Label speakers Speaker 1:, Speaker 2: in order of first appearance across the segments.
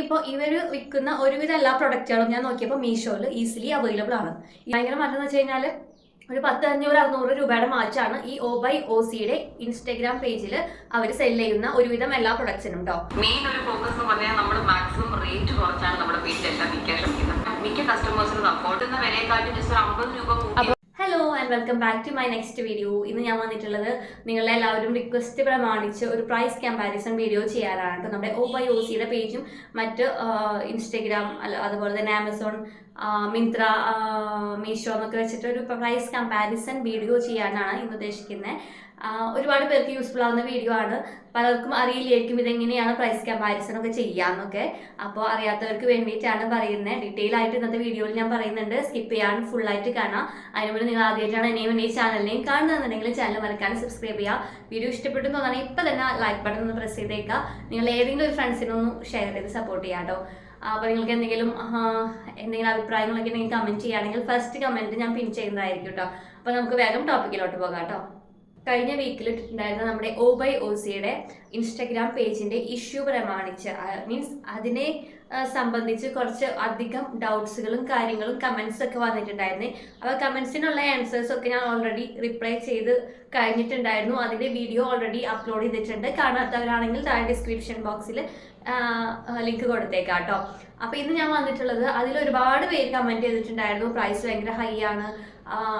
Speaker 1: ഇനിയിപ്പോൾ ഇവർ വിൽക്കുന്ന ഒരുവിധ എല്ലാ പ്രൊഡക്റ്റുകളും ഞാൻ നോക്കിയപ്പോൾ മീഷോയിൽ ഈസിലി അവൈലബിൾ ആണ്. ഭയങ്കര മാറ്റം എന്ന് വെച്ച് കഴിഞ്ഞാൽ ഒരു പത്ത് അഞ്ഞൂറ് അറുന്നൂറ് രൂപയുടെ മാച്ചാണ് ഈ ഒ ബൈ ഒ സിയുടെ ഇൻസ്റ്റഗ്രാം പേജിൽ അവർ സെൽ ചെയ്യുന്ന ഒരുവിധം എല്ലാ പ്രൊഡക്ട്സിനും കേട്ടോ
Speaker 2: മെയിൻ ഒരു ഫോക്കസ് എന്ന് പറഞ്ഞാൽ നമ്മൾ മാക്സിമം റേറ്റ് കുറച്ചാണ് നമ്മുടെ പേജിൽ എല്ലാം വിൽക്കാൻ ശ്രമിക്കുന്നത്. മിക്ക കസ്റ്റമേഴ്സിനും സപ്പോർട്ട് എന്ന വിലയെക്കാട്ടും ജസ്റ്റ് ഒരു അമ്പത് രൂപ
Speaker 1: welcome back to my next video ഇന്ന് ഞാൻ വന്നിട്ടുള്ളത് നിങ്ങളെ എല്ലാവരും റിക്വസ്റ്റ് പ്രമാണിച്ച് ഒരു പ്രൈസ് കമ്പാരിസൺ വീഡിയോ ചെയ്യാനാണ്. നമ്മുടെ ഒ ബൈ ഒ സിയുടെ പേജും മറ്റ് ഇൻസ്റ്റഗ്രാം അതുപോലെ തന്നെ ആമസോൺ മിന്ത്ര മീഷോ എന്നൊക്കെ വെച്ചിട്ട് ഒരു പ്രൈസ് കമ്പാരിസൺ വീഡിയോ ചെയ്യാനാണ് ഇന്ന് ഉദ്ദേശിക്കുന്നത് ഒരുപാട് പേർക്ക് യൂസ്ഫുൾ ആവുന്ന വീഡിയോ ആണ്. പലർക്കും അറിയില്ലായിരിക്കും ഇതെങ്ങനെയാണ് പ്രൈസ് കമ്പാരിസൺ ഒക്കെ ചെയ്യാന്നൊക്കെ. അപ്പോൾ അറിയാത്തവർക്ക് വേണ്ടിയിട്ടാണ് പറയുന്നത് ഡീറ്റെയിൽ ആയിട്ട് ഇന്നത്തെ വീഡിയോയിൽ ഞാൻ പറയുന്നുണ്ട്. സ്കിപ്പ് ചെയ്യാൻ ഫുൾ ആയിട്ട് കാണാം. അതിന് നിങ്ങൾ ആദ്യമായിട്ടാണ് എന്നെയും ഈ ചാനലിനെയും കാണുന്നതെന്നുണ്ടെങ്കിൽ ചാനൽ മറക്കാൻ സബ്സ്ക്രൈബ് ചെയ്യുക വീഡിയോ ഇഷ്ടപ്പെട്ടു തോന്നുകയാണെങ്കിൽ ഇപ്പം തന്നെ ലൈക്ക് ബട്ടൺ ഒന്ന് പ്രസ് ചെയ്തേക്കുക നിങ്ങൾ ഏതെങ്കിലും ഒരു ഫ്രണ്ട്സിനൊന്ന് ഷെയർ ചെയ്ത് സപ്പോർട്ട് ചെയ്യാം കേട്ടോ അപ്പോൾ നിങ്ങൾക്ക് എന്തെങ്കിലും എന്തെങ്കിലും അഭിപ്രായങ്ങളൊക്കെ ഉണ്ടെങ്കിൽ കമന്റ് ചെയ്യുകയാണെങ്കിൽ ഫസ്റ്റ് കമന്റ് ഞാൻ പിൻ ചെയ്യുന്നതായിരിക്കും കേട്ടോ അപ്പോൾ നമുക്ക് വേഗം ടോപ്പിക്കിലോട്ട് പോകാം കേട്ടോ കഴിഞ്ഞ വീക്കിൽ ഇട്ടിട്ടുണ്ടായിരുന്ന നമ്മുടെ ഒ ബൈ ഒ സിയുടെ ഇൻസ്റ്റഗ്രാം പേജിന്റെ ഇഷ്യൂ പ്രമാണിച്ച് മീൻസ് അതിനെ സംബന്ധിച്ച് കുറച്ച് അധികം ഡൗട്ട്സുകളും കാര്യങ്ങളും കമൻസ് ഒക്കെ വന്നിട്ടുണ്ടായിരുന്നു. അപ്പോൾ കമൻസിനുള്ള ആൻസേഴ്സ് ഒക്കെ ഞാൻ ഓൾറെഡി റിപ്ലൈ ചെയ്ത് കഴിഞ്ഞിട്ടുണ്ടായിരുന്നു. അതിന്റെ വീഡിയോ ഓൾറെഡി അപ്ലോഡ് ചെയ്തിട്ടുണ്ട്. കാണാത്തവരാണെങ്കിൽ താഴെ ഡിസ്ക്രിപ്ഷൻ ബോക്സിൽ ലിങ്ക് കൊടുത്തേക്കാം കേട്ടോ അപ്പോൾ ഇന്ന് ഞാൻ വന്നിട്ടുള്ളത് അതിൽ ഒരുപാട് പേര് കമന്റ് ചെയ്തിട്ടുണ്ടായിരുന്നു. പ്രൈസ് ഭയങ്കര ഹൈ ആണ്.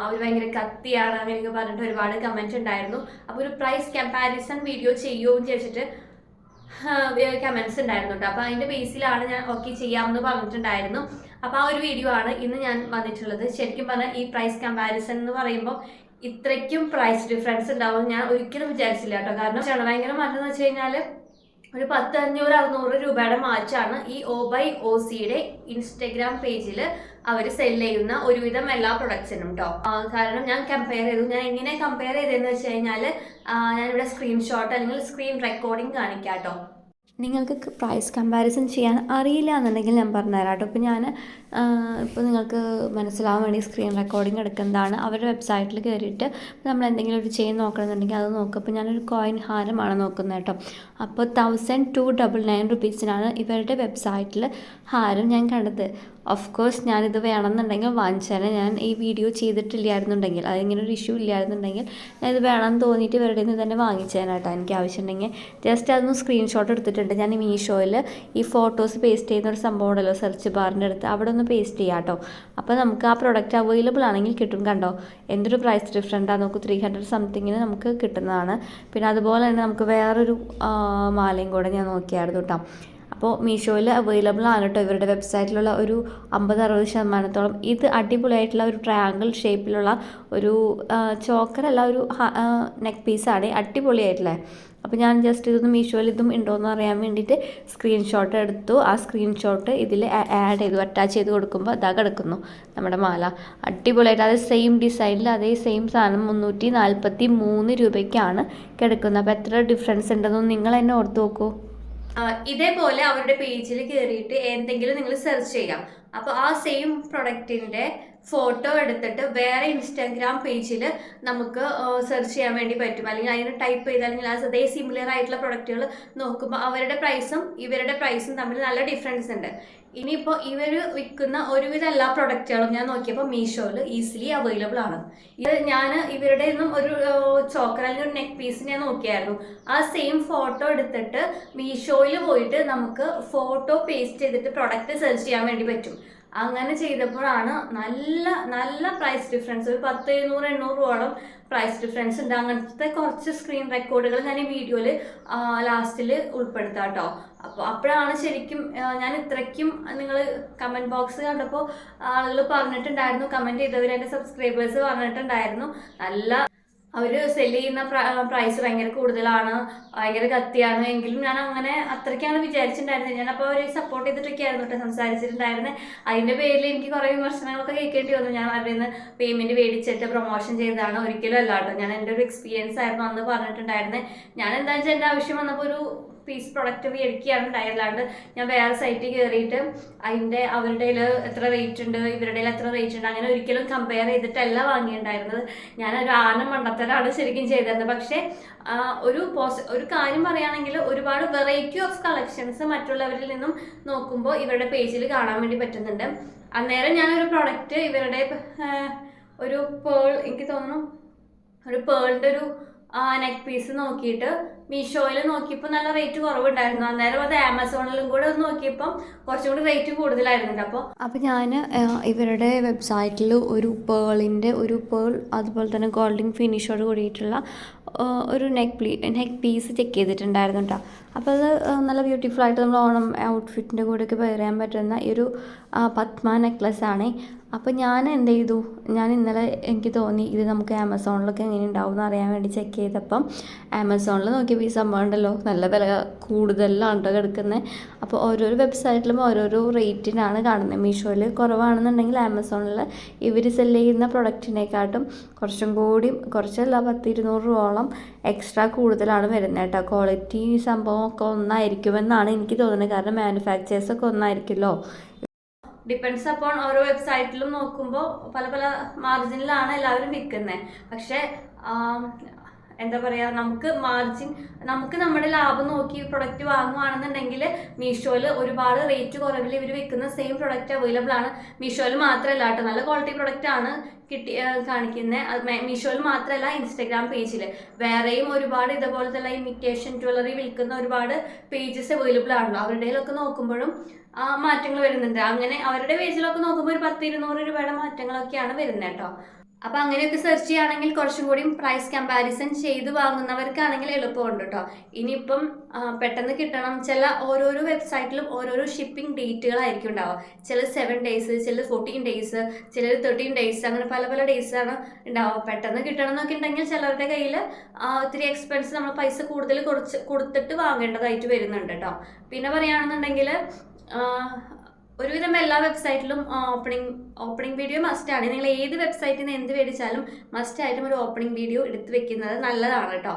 Speaker 1: അവർ ഭയങ്കര കത്തിയാണ് അങ്ങനെയൊക്കെ പറഞ്ഞിട്ട് ഒരുപാട് കമന്റ് ഉണ്ടായിരുന്നു. അപ്പോൾ ഒരു പ്രൈസ് കമ്പാരിസൺ വീഡിയോ ചെയ്യുമോ എന്ന് ചോദിച്ചിട്ട് കമന്റ്സ് ഉണ്ടായിരുന്നു കേട്ടോ അപ്പോൾ അതിന്റെ ബേസിലാണ് ഞാൻ ഓക്കെ ചെയ്യാമെന്ന് പറഞ്ഞിട്ടുണ്ടായിരുന്നു. അപ്പോൾ ആ ഒരു വീഡിയോ ആണ് ഇന്ന് ഞാൻ വന്നിട്ടുള്ളത്. ശരിക്കും പറഞ്ഞാൽ ഈ പ്രൈസ് കമ്പാരിസൺ എന്ന് പറയുമ്പോൾ ഇത്രയ്ക്കും പ്രൈസ് ഡിഫറൻസ് ഉണ്ടാവും ഞാൻ ഒരിക്കലും വിചാരിച്ചില്ല കേട്ടോ കാരണം ഭയങ്കര മാറ്റം എന്ന് വെച്ച് കഴിഞ്ഞാൽ ഒരു പത്ത് അഞ്ഞൂറ് അറുന്നൂറ് രൂപയുടെ മാച്ചാണ് ഈ ഒ ബൈ ഒ സിയുടെ ഇൻസ്റ്റഗ്രാം പേജിൽ അവർ സെൽ ചെയ്യുന്ന ഒരുവിധം എല്ലാ പ്രൊഡക്ട്സിനും കേട്ടോ കാരണം ഞാൻ കമ്പയർ ചെയ്തു. ഞാൻ എങ്ങനെ കമ്പയർ ചെയ്തതെന്ന് വെച്ച് കഴിഞ്ഞാൽ ഞാനിവിടെ സ്ക്രീൻഷോട്ട് അല്ലെങ്കിൽ സ്ക്രീൻ റെക്കോർഡിംഗ് കാണിക്കാം കേട്ടോ നിങ്ങൾക്ക് പ്രൈസ് കമ്പാരിസൺ ചെയ്യാൻ അറിയില്ല എന്നുണ്ടെങ്കിൽ ഞാൻ പറഞ്ഞുതരാം കേട്ടോ. ഇപ്പോൾ ഞാൻ ഇപ്പോൾ നിങ്ങൾക്ക് മനസ്സിലാവാൻ വേണ്ടി സ്ക്രീൻ റെക്കോർഡിംഗ് എടുക്കുന്നതാണ് അവരുടെ വെബ്സൈറ്റിൽ കയറിയിട്ട് നമ്മൾ എന്തെങ്കിലും ഒരു ചെയിൻ നോക്കണമെന്നുണ്ടെങ്കിൽ അത് നോക്കുക അപ്പോൾ ഞാനൊരു കോയിൻ ഹാരമാണ് നോക്കുന്നത് കേട്ടോ. അപ്പോൾ തൗസൻഡ് ടു ഡബിൾ നയൻ റുപ്പീസിനാണ് ഇവരുടെ വെബ്സൈറ്റിൽ ഹാരം ഞാൻ കണ്ടത്. ഓഫ് കോഴ്സ് ഞാനിത് വേണമെന്നുണ്ടെങ്കിൽ വാങ്ങിച്ചാൽ ഞാൻ ഈ വീഡിയോ ചെയ്തിട്ടില്ലായിരുന്നുണ്ടെങ്കിൽ അതിങ്ങനെ ഒരു ഇഷ്യൂ ഇല്ലായിരുന്നുണ്ടെങ്കിൽ ഞാൻ ഇത് വേണമെന്ന് തോന്നിയിട്ട് ഇവരുടെ നിന്ന് തന്നെ വാങ്ങിച്ചേനാട്ടോ എനിക്ക് ആവശ്യമുണ്ടെങ്കിൽ ജസ്റ്റ് അതൊന്ന് സ്ക്രീൻഷോട്ട് എടുത്തിട്ടുണ്ട്. ഞാൻ മീഷോയിൽ ഈ ഫോട്ടോസ് പേസ്റ്റ് ചെയ്യുന്ന ഒരു സംഭവം ഉണ്ടല്ലോ സെർച്ച് ബാറിന്റെ അടുത്ത്. അവിടെ ഒന്ന് പേസ്റ്റ് ചെയ്യാം കേട്ടോ. അപ്പോൾ നമുക്ക് ആ പ്രൊഡക്റ്റ് അവൈലബിൾ ആണെങ്കിൽ കിട്ടും കണ്ടോ? എന്തൊരു പ്രൈസ് ഡിഫറന്റാണ് നമുക്ക് ത്രീ ഹൺഡ്രഡ് സംതിങ്ങിന് നമുക്ക് കിട്ടുന്നതാണ്. പിന്നെ അതുപോലെ തന്നെ നമുക്ക് വേറൊരു മാലയും കൂടെ ഞാൻ നോക്കിയായിരുന്നു കേട്ടോ. അപ്പോൾ മീഷോയിൽ അവൈലബിൾ ആണ് കേട്ടോ. ഇവരുടെ വെബ്സൈറ്റിലുള്ള ഒരു അമ്പത് അറുപത് ശതമാനത്തോളം. ഇത് അടിപൊളിയായിട്ടുള്ള ഒരു ട്രയാങ്കിൾ ഷേപ്പിലുള്ള ഒരു ചോക്കറല്ല ഒരു നെക്ക് പീസാണ് അടിപൊളിയായിട്ടുള്ളത് അപ്പോൾ ഞാൻ ജസ്റ്റ് ഇതൊന്ന് മീഷോയിൽ ഇതും ഉണ്ടോ എന്ന് അറിയാൻ വേണ്ടിയിട്ട് സ്ക്രീൻഷോട്ട് എടുത്തു. ആ സ്ക്രീൻഷോട്ട് ഇതിൽ ആഡ് ചെയ്തു അറ്റാച്ച് ചെയ്ത് കൊടുക്കുമ്പോൾ അതാ കിടക്കുന്നു നമ്മുടെ മാല. അടിപൊളിയായിട്ട്. അതേ സെയിം ഡിസൈനിൽ അതേ സെയിം സാധനം മുന്നൂറ്റി നാൽപ്പത്തി മൂന്ന് രൂപയ്ക്കാണ് കിടക്കുന്നത്. അപ്പോൾ എത്ര ഡിഫറൻസ് ഉണ്ടെന്ന് നിങ്ങൾ എന്നെ ഓർത്ത് നോക്കൂ. ഇതേപോലെ അവരുടെ പേജിൽ കയറിയിട്ട് എന്തെങ്കിലും നിങ്ങൾ സെർച്ച് ചെയ്യാം. അപ്പോൾ ആ സെയിം പ്രൊഡക്റ്റിന്റെ ഫോട്ടോ എടുത്തിട്ട് വേറെ ഇൻസ്റ്റാഗ്രാം പേജിൽ നമുക്ക് സെർച്ച് ചെയ്യാൻ വേണ്ടി പറ്റും. അല്ലെങ്കിൽ അതിന് ടൈപ്പ് ചെയ്ത് അല്ലെങ്കിൽ അതേ സിമിലർ ആയിട്ടുള്ള പ്രൊഡക്റ്റുകൾ നോക്കുമ്പോൾ അവരുടെ പ്രൈസും ഇവരുടെ പ്രൈസും തമ്മിൽ നല്ല ഡിഫറൻസ് ഉണ്ട്. ഇനിയിപ്പോൾ ഇവർ വിൽക്കുന്ന ഒരുവിധ എല്ലാ പ്രൊഡക്റ്റുകളും ഞാൻ നോക്കിയപ്പോൾ മീഷോയിൽ ഈസിലി അവൈലബിൾ ആണ്. ഇത് ഞാൻ ഇവരുടെ നിന്നും ഒരു ചോക്കർ അല്ലെങ്കിൽ ഒരു നെക്ക് പീസ് ഞാൻ നോക്കിയായിരുന്നു. ആ സെയിം ഫോട്ടോ എടുത്തിട്ട് മീഷോയിൽ പോയിട്ട് നമുക്ക് ഫോട്ടോ പേസ്റ്റ് ചെയ്തിട്ട് പ്രൊഡക്റ്റ് സെർച്ച് ചെയ്യാൻ വേണ്ടി പറ്റും. അങ്ങനെ ചെയ്തപ്പോഴാണ് നല്ല നല്ല പ്രൈസ് ഡിഫറൻസ് ഒരു പത്ത് എഴുന്നൂറ് എണ്ണൂറ് രൂപയോളം പ്രൈസ് ഡിഫറൻസ് ഉണ്ട്. അങ്ങനത്തെ കുറച്ച് സ്ക്രീൻ റെക്കോർഡുകൾ ഞാൻ ഈ വീഡിയോയിൽ ലാസ്റ്റിൽ ഉൾപ്പെടുത്താം കേട്ടോ അപ്പോൾ അപ്പോഴാണ് ശരിക്കും ഞാൻ ഇത്രയ്ക്കും നിങ്ങൾ കമന്റ് ബോക്സ് കണ്ടപ്പോൾ ആളുകൾ പറഞ്ഞിട്ടുണ്ടായിരുന്നു. കമന്റ് ചെയ്തവർ എന്റെ സബ്സ്ക്രൈബേഴ്സ് പറഞ്ഞിട്ടുണ്ടായിരുന്നു. നല്ല അവർ സെൽ ചെയ്യുന്ന പ്രൈസ് ഭയങ്കര കൂടുതലാണ് ഭയങ്കര കത്തിയാണ്. എങ്കിലും ഞാൻ അങ്ങനെ അത്രയ്ക്കാണ് വിചാരിച്ചിട്ടുണ്ടായിരുന്നത് ഞാൻ അപ്പോൾ അവരെ സപ്പോർട്ട് ചെയ്തിട്ടൊക്കെ ആയിരുന്നു കേട്ടോ സംസാരിച്ചിട്ടുണ്ടായിരുന്നത് അതിന്റെ പേരിൽ എനിക്ക് കുറേ വിമർശനങ്ങളൊക്കെ കേൾക്കേണ്ടി വന്നു. ഞാൻ അവരുടെ നിന്ന് പേയ്മെന്റ് മേടിച്ചിട്ട് പ്രൊമോഷൻ ചെയ്തതാണ്. ഒരിക്കലും അല്ല ഞാൻ എന്റെ ഒരു എക്സ്പീരിയൻസ് ആയിരുന്നു അന്ന് പറഞ്ഞിട്ടുണ്ടായിരുന്നത് ഞാൻ എന്താ വെച്ചാൽ എന്റെ ആവശ്യം വന്നപ്പോൾ ഒരു പീസ് പ്രൊഡക്റ്റ് മേടിക്കുകയാണ് ഉണ്ടായതല്ലാണ്ട് ഞാൻ വേറെ സൈറ്റിൽ കയറിയിട്ട് അതിന്റെ അവരുടെ എത്ര റേറ്റ് ഉണ്ട് ഇവരുടെ എത്ര റേറ്റ് ഉണ്ട് അങ്ങനെ ഒരിക്കലും കമ്പയർ ചെയ്തിട്ടല്ല വാങ്ങിയിട്ടുണ്ടായിരുന്നത്. ഞാൻ ഒരു ആന മണ്ടത്തരാണ് ശരിക്കും ചെയ്തിരുന്നത്. പക്ഷേ ഒരു പോസ് ഒരു കാര്യം പറയുകയാണെങ്കിൽ ഒരുപാട് വെറൈറ്റി ഓഫ് കളക്ഷൻസ് മറ്റുള്ളവരിൽ നിന്നും നോക്കുമ്പോൾ ഇവരുടെ പേജിൽ കാണാൻ വേണ്ടി പറ്റുന്നുണ്ട്. അന്നേരം ഞാനൊരു പ്രൊഡക്റ്റ് ഇവരുടെ ഒരു പേൾ എനിക്ക് തോന്നുന്നു ഒരു പേളിന്റെ ഒരു നെക്ക് പീസ് നോക്കിയിട്ട് മീഷോയിൽ നോക്കിയപ്പോൾ നല്ല റേറ്റ് കുറവുണ്ടായിരുന്നു. അന്നേരം അത് ആമസോണിലും കൂടെ ഒന്ന് നോക്കിയപ്പം കുറച്ചും കൂടി റേറ്റ് കൂടുതലായിരുന്നു അപ്പോൾ
Speaker 3: അപ്പോൾ ഞാൻ ഇവരുടെ വെബ്സൈറ്റിൽ ഒരു പേളിന്റെ ഒരു പേൾ അതുപോലെ തന്നെ ഗോൾഡൻ ഫിനിഷോട് കൂടിയിട്ടുള്ള ഒരു നെക്ക് പ്ലീ നെക്ക് പീസ് ചെക്ക് ചെയ്തിട്ടുണ്ടായിരുന്നു കേട്ടോ അപ്പോൾ അത് നല്ല ബ്യൂട്ടിഫുൾ ആയിട്ട് നമ്മൾ ഓണം ഔട്ട്ഫിറ്റിന്റെ കൂടെയൊക്കെ ചെയ്യാൻ പറ്റുന്ന ഈ ഒരു പത്മ നെക്ലസ് ആണ്. അപ്പോൾ ഞാൻ എന്ത് ചെയ്തു? ഞാൻ ഇന്നലെ എനിക്ക് തോന്നി ഇത് നമുക്ക് ആമസോണിലൊക്കെ എങ്ങനെ ഉണ്ടാവും എന്ന് അറിയാൻ വേണ്ടി ചെക്ക് ചെയ്തപ്പം ആമസോണിൽ നോക്കിയപ്പോൾ ഈ സംഭവം ഉണ്ടല്ലോ നല്ല വില കൂടുതലാണ് കേട്ടോ അപ്പോൾ ഓരോരോ വെബ്സൈറ്റിലും ഓരോരോ റേറ്റിനാണ് കാണുന്നത് മീഷോയിൽ കുറവാണെന്നുണ്ടെങ്കിൽ ആമസോണിൽ ഇവർ സെൽ ചെയ്യുന്ന പ്രൊഡക്റ്റിനെക്കാട്ടും കുറച്ചും കൂടി കുറച്ചല്ല പത്ത് ഇരുന്നൂറ് രൂപയോളം എക്സ്ട്രാ കൂടുതലാണ് വരുന്നത് കേട്ടോ. ക്വാളിറ്റി സംഭവമൊക്കെ ഒന്നായിരിക്കുമെന്നാണ് എനിക്ക് തോന്നുന്നത് കാരണം മാനുഫാക്ചേഴ്സൊക്കെ ഒന്നായിരിക്കുമല്ലോ.
Speaker 1: ഡിപ്പെൻഡ്സ് അപ്പോൺ ഓരോ വെബ്സൈറ്റിലും നോക്കുമ്പോൾ പല പല മാർജിനിലാണ് എല്ലാവരും വിൽക്കുന്നത് പക്ഷേ എന്താ പറയുക നമുക്ക് മാർജിൻ നമുക്ക് നമ്മുടെ ലാഭം നോക്കി പ്രൊഡക്റ്റ് വാങ്ങുവാണെന്നുണ്ടെങ്കിൽ മീഷോയിൽ ഒരുപാട് റേറ്റ് കുറവിൽ ഇവർ വിൽക്കുന്ന സെയിം പ്രൊഡക്റ്റ് അവൈലബിൾ ആണ്. മീഷോയിൽ മാത്രമല്ല കേട്ടോ നല്ല ക്വാളിറ്റി പ്രൊഡക്റ്റ് ആണ് കിട്ടി കാണിക്കുന്നത് മീഷോയിൽ മാത്രമല്ല ഇൻസ്റ്റഗ്രാം പേജിൽ വേറെയും ഒരുപാട് ഇതുപോലത്തെ ഇമിറ്റേഷൻ ജ്വല്ലറി വിൽക്കുന്ന ഒരുപാട് പേജസ് അവൈലബിൾ ആണല്ലോ. അവരുടെയിലൊക്കെ നോക്കുമ്പോഴും മാറ്റങ്ങൾ വരുന്നുണ്ട്. അങ്ങനെ അവരുടെ പേജിലൊക്കെ നോക്കുമ്പോൾ ഒരു പത്ത് ഇരുന്നൂറ് രൂപയുടെ മാറ്റങ്ങളൊക്കെയാണ് വരുന്നത് കേട്ടോ. അപ്പൊ അങ്ങനെയൊക്കെ സെർച്ച് ചെയ്യുകയാണെങ്കിൽ കുറച്ചും കൂടി പ്രൈസ് കമ്പാരിസൺ ചെയ്ത് വാങ്ങുന്നവർക്കാണെങ്കിൽ എളുപ്പമുണ്ട് കേട്ടോ ഇനിയിപ്പം പെട്ടെന്ന് കിട്ടണം. ചില ഓരോരോ വെബ്സൈറ്റിലും ഓരോരോ ഷിപ്പിംഗ് ഡേറ്റുകളായിരിക്കും ഉണ്ടാവുക. ചില സെവൻ ഡേയ്സ് ചില ഫോർട്ടീൻ ഡേയ്സ് ചിലർ തേർട്ടീൻ ഡേയ്സ് അങ്ങനെ പല പല ഡേയ്സ് ആണ് ഉണ്ടാവുക. പെട്ടെന്ന് കിട്ടണം എന്നൊക്കെ ഉണ്ടെങ്കിൽ ചിലരുടെ കയ്യിൽ ഒത്തിരി എക്സ്പെൻസ് നമ്മൾ പൈസ കൂടുതൽ കുറച്ച് കൊടുത്തിട്ട് വാങ്ങേണ്ടതായിട്ട് വരുന്നുണ്ട് കേട്ടോ പിന്നെ പറയുകയാണെന്നുണ്ടെങ്കിൽ ഒരുവിധം എല്ലാ വെബ്സൈറ്റിലും ഓപ്പണിംഗ് ഓപ്പണിംഗ് വീഡിയോ മസ്റ്റ് ആണ്. നിങ്ങൾ ഏത് വെബ്സൈറ്റിൽ നിന്ന് എന്ത് മേടിച്ചാലും മസ്റ്റ് ആയിട്ടും ഒരു ഓപ്പണിംഗ് വീഡിയോ എടുത്തു വെക്കുന്നത് നല്ലതാണ് കേട്ടോ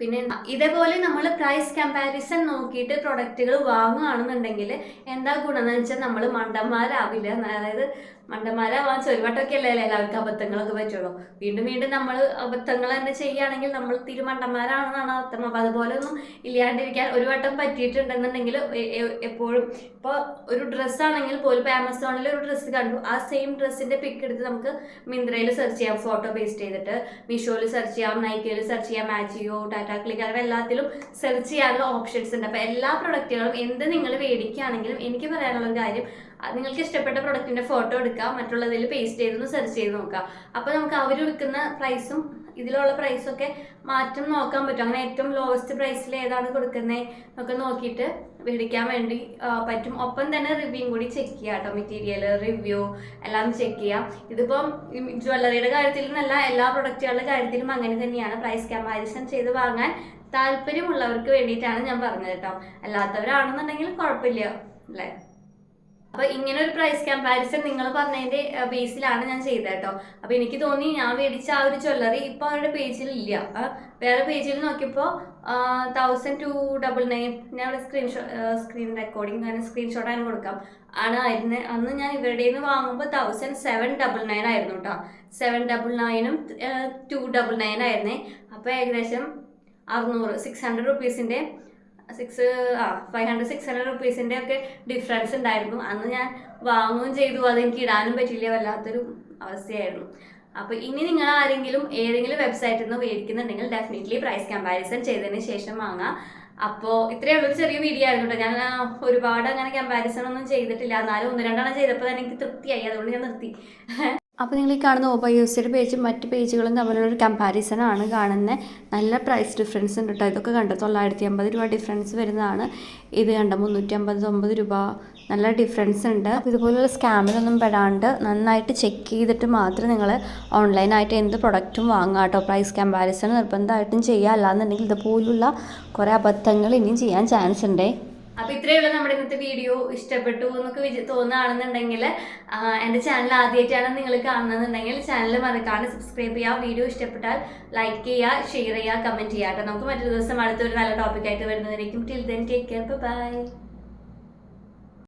Speaker 1: പിന്നെ ഇതേപോലെ നമ്മൾ പ്രൈസ് കമ്പാരിസൺ നോക്കിയിട്ട് പ്രൊഡക്റ്റുകൾ വാങ്ങുകയാണെന്നുണ്ടെങ്കിൽ എന്താ ഗുണമെന്ന് വെച്ചാൽ നമ്മൾ മണ്ടന്മാരാവില്ല. അതായത് മണ്ടന്മാരാവാൻ ചൊരുവട്ടൊക്കെ അല്ലേ എല്ലാവർക്കും അബദ്ധങ്ങളൊക്കെ പറ്റുള്ളൂ? വീണ്ടും വീണ്ടും നമ്മൾ അബദ്ധങ്ങൾ തന്നെ ചെയ്യുകയാണെങ്കിൽ നമ്മൾ തിരു മണ്ടന്മാരാണെന്നാണ് അർത്ഥം. അപ്പോൾ അതുപോലെ ഒന്നും ഇല്ലാണ്ടിരിക്കാൻ ഒരു വട്ടം പറ്റിയിട്ടുണ്ടെന്നുണ്ടെങ്കിൽ എപ്പോഴും ഇപ്പോൾ ഒരു ഡ്രസ്സാണെങ്കിൽ പോലും ഇപ്പോൾ ആമസോണിൽ ഒരു ഡ്രസ്സ് കണ്ടു. ആ സെയിം ഡ്രസ്സിന്റെ പിക്ക് എടുത്ത് നമുക്ക് മിന്ത്രയിൽ സെർച്ച് ചെയ്യാം ഫോട്ടോ പേസ്റ്റ് ചെയ്തിട്ട്. മീഷോയിൽ സെർച്ച് ചെയ്യാം നൈക്കയിൽ സെർച്ച് ചെയ്യാം മാച്ചിയോ ടാറ്റാ ക്ലിക്ക് അങ്ങനെ എല്ലാത്തിലും സെർച്ച് ചെയ്യാനുള്ള ഓപ്ഷൻസ് ഉണ്ട്. അപ്പോൾ എല്ലാ പ്രൊഡക്റ്റുകളും എന്ത് നിങ്ങൾ മേടിക്കുകയാണെങ്കിലും എനിക്ക് പറയാനുള്ള ഒരു കാര്യം അത് നിങ്ങൾക്ക് ഇഷ്ടപ്പെട്ട പ്രൊഡക്റ്റിന്റെ ഫോട്ടോ എടുക്കുക മറ്റുള്ളതിൽ പേസ്റ്റ് ചെയ്തൊന്ന് സെർച്ച് ചെയ്ത് നോക്കുക അപ്പോൾ നമുക്ക് അവർ വിൽക്കുന്ന പ്രൈസും ഇതിലുള്ള പ്രൈസൊക്കെ മാറ്റം നോക്കാൻ പറ്റും. അങ്ങനെ ഏറ്റവും ലോവസ്റ്റ് പ്രൈസിൽ ഏതാണ് കൊടുക്കുന്നത് എന്നൊക്കെ നോക്കിയിട്ട് മേടിക്കാൻ വേണ്ടി പറ്റും. ഒപ്പം തന്നെ റിവ്യൂ കൂടി ചെക്ക് ചെയ്യുക കേട്ടോ. മെറ്റീരിയൽ റിവ്യൂ എല്ലാം ചെക്ക് ചെയ്യാം. ഇതിപ്പം ജ്വല്ലറിയുടെ കാര്യത്തിൽ നിന്നല്ല എല്ലാ പ്രൊഡക്റ്റുകളുടെ കാര്യത്തിലും അങ്ങനെ തന്നെയാണ്. പ്രൈസ് കമ്പാരിസൺ ചെയ്ത് വാങ്ങാൻ താല്പര്യമുള്ളവർക്ക് വേണ്ടിയിട്ടാണ് ഞാൻ പറഞ്ഞത് കേട്ടോ. അല്ലാത്തവരാണെന്നുണ്ടെങ്കിൽ കുഴപ്പമില്ല അല്ലേ? അപ്പൊ ഇങ്ങനെ ഒരു പ്രൈസ് കമ്പാരിസൺ നിങ്ങൾ പറഞ്ഞതിന്റെ ബേസിലാണ് ഞാൻ ചെയ്തത് കേട്ടോ. അപ്പൊ എനിക്ക് തോന്നി ഞാൻ മേടിച്ച ആ ഒരു ജ്വല്ലറി ഇപ്പൊ അവരുടെ പേജിൽ ഇല്ല. വേറെ പേജിൽ നോക്കിയപ്പോ തൗസൻഡ് ടു ഡബിൾ നയൻ ഞാൻ ഇവിടെ സ്ക്രീൻഷോ സ്ക്രീൻ റെക്കോർഡിംഗ് സ്ക്രീൻഷോട്ട് ആണ് കൊടുക്കാം. ആണ് ആയിരുന്നത് അന്ന് ഞാൻ ഇവരുടെ നിന്ന് വാങ്ങുമ്പോൾ തൗസൻഡ് സെവൻ ഡബിൾ നയൻ ആയിരുന്നു കേട്ടോ സെവൻ ഡബിൾ നയനും ടു ഡബിൾ നയൻ ആയിരുന്നേ. അപ്പോൾ ഏകദേശം അറുന്നൂറ് സിക്സ് ഹൺഡ്രഡ് റുപ്പീസിന്റെ സിക്സ് ആ ഫൈവ് ഹൺഡ്രഡ് സിക്സ് ഹൺഡ്രഡ് റുപ്പീസിന്റെ ഒക്കെ ഡിഫറൻസ് ഉണ്ടായിരുന്നു. അന്ന് ഞാൻ വാങ്ങുകയും ചെയ്തു. അതെനിക്ക് ഇടാനും പറ്റില്ല വല്ലാത്തൊരു അവസ്ഥയായിരുന്നു. അപ്പോൾ ഇനി നിങ്ങൾ ആരെങ്കിലും ഏതെങ്കിലും വെബ്സൈറ്റിൽ നിന്ന് മേടിക്കുന്നുണ്ടെങ്കിൽ ഡെഫിനറ്റ്ലി പ്രൈസ് കമ്പാരിസൺ ചെയ്തതിന് ശേഷം വാങ്ങാം. അപ്പോൾ ഇത്രയേ ഉള്ളൊരു ചെറിയ വീഡിയോ ആയിരുന്നു കേട്ടോ ഞാൻ ഒരുപാട് അങ്ങനെ കമ്പാരിസൺ ഒന്നും ചെയ്തിട്ടില്ല. എന്നാലും ഒന്ന് രണ്ടെണ്ണം ചെയ്തപ്പോൾ തന്നെ എനിക്ക് തൃപ്തിയായി. അതുകൊണ്ട് ഞാൻ നിർത്തി.
Speaker 3: അപ്പോൾ നിങ്ങൾ ഈ കാണുന്ന ഓപ്പോ യൂസിയുടെ പേജും മറ്റ് പേജുകളും തമ്മിലുള്ള ഒരു കമ്പാരിസൺ ആണ് കാണുന്നത് നല്ല പ്രൈസ് ഡിഫറൻസ് ഉണ്ട് കേട്ടോ ഇതൊക്കെ കണ്ടോ? തൊള്ളായിരത്തി അമ്പത് രൂപ ഡിഫറൻസ് വരുന്നതാണ്. ഇത് കണ്ട? മുന്നൂറ്റി അമ്പത് ഒമ്പത് രൂപ. നല്ല ഡിഫറൻസ് ഉണ്ട്. ഇതുപോലുള്ള സ്കാമിലൊന്നും പെടാണ്ട് നന്നായിട്ട് ചെക്ക് ചെയ്തിട്ട് മാത്രം നിങ്ങൾ ഓൺലൈനായിട്ട് എന്ത് പ്രൊഡക്റ്റും വാങ്ങുക കേട്ടോ പ്രൈസ് കമ്പാരിസൺ നിർബന്ധമായിട്ടും ചെയ്യുക അല്ലാന്നുണ്ടെങ്കിൽ ഇതുപോലുള്ള കുറേ അബദ്ധങ്ങൾ ഇനിയും ചെയ്യാൻ ചാൻസ് ഉണ്ടേ.
Speaker 1: അപ്പോൾ ഇത്രയുള്ള നമ്മുടെ ഇന്നത്തെ വീഡിയോ ഇഷ്ടപ്പെട്ടു എന്നൊക്കെ വിച തോന്നുകയാണെന്നുണ്ടെങ്കിൽ എന്റെ ചാനൽ ആദ്യമായിട്ടാണ് നിങ്ങൾ കാണുന്നതെന്നുണ്ടെങ്കിൽ ചാനൽ മറക്കാണ്ട് സബ്സ്ക്രൈബ് ചെയ്യുക. വീഡിയോ ഇഷ്ടപ്പെട്ടാൽ ലൈക്ക് ചെയ്യുക ഷെയർ ചെയ്യുക കമന്റ് ചെയ്യുക. കേട്ടോ. നമുക്ക് മറ്റൊരു ദിവസം അടുത്തൊരു നല്ല ടോപ്പിക്കായിട്ട് വരുന്നതായിരിക്കും till then take care bye